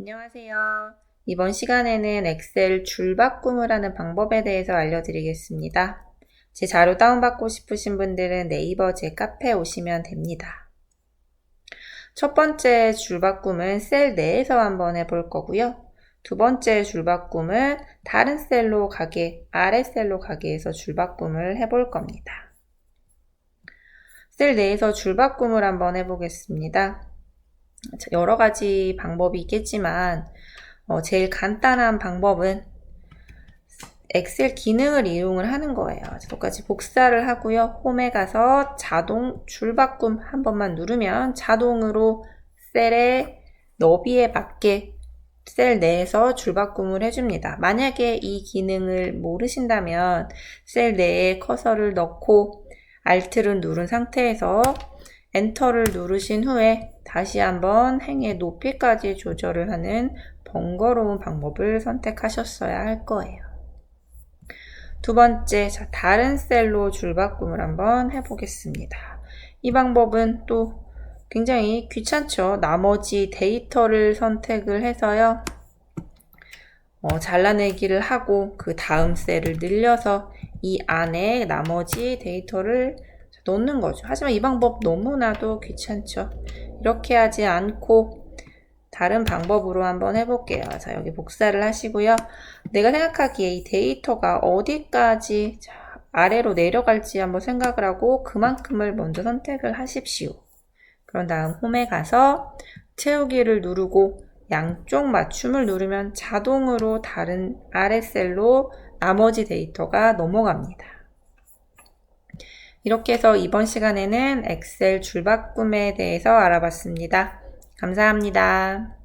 안녕하세요. 이번 시간에는 엑셀 줄바꿈을 하는 방법에 대해서 알려드리겠습니다. 제 자료 다운받고 싶으신 분들은 네이버 제 카페에 오시면 됩니다. 첫 번째 줄바꿈은 셀 내에서 한번 해볼 거고요. 두 번째 줄바꿈은 다른 셀로 가게, 아래 셀로 가게에서 줄바꿈을 해볼 겁니다. 셀 내에서 줄바꿈을 한번 해보겠습니다. 여러 가지 방법이 있겠지만 어, 제일 간단한 방법은 엑셀 기능을 이용을 하는 거예요. 똑같이 복사를 하고요. 홈에 가서 자동 줄바꿈 한 번만 누르면 자동으로 셀의 너비에 맞게 셀 내에서 줄바꿈을 해줍니다. 만약에 이 기능을 모르신다면 셀 내에 커서를 넣고 Alt를 누른 상태에서 엔터를 누르신 후에 다시 한번 행의 높이까지 조절을 하는 번거로운 방법을 선택하셨어야 할 거예요. 두 번째, 자, 다른 셀로 줄바꿈을 한번 해보겠습니다. 이 방법은 또 굉장히 귀찮죠. 나머지 데이터를 선택을 해서요. 어, 잘라내기를 하고 그 다음 셀을 늘려서 이 안에 나머지 데이터를 넣는 거죠. 하지만 이 방법 너무나도 귀찮죠. 이렇게 하지 않고 다른 방법으로 한번 해볼게요. 자, 여기 복사를 하시고요. 내가 생각하기에 이 데이터가 어디까지 아래로 내려갈지 한번 생각을 하고 그만큼을 먼저 선택을 하십시오. 그런 다음 홈에 가서 채우기를 누르고 양쪽 맞춤을 누르면 자동으로 다른 아래 셀로 나머지 데이터가 넘어갑니다. 이렇게 해서 이번 시간에는 엑셀 줄바꿈에 대해서 알아봤습니다. 감사합니다.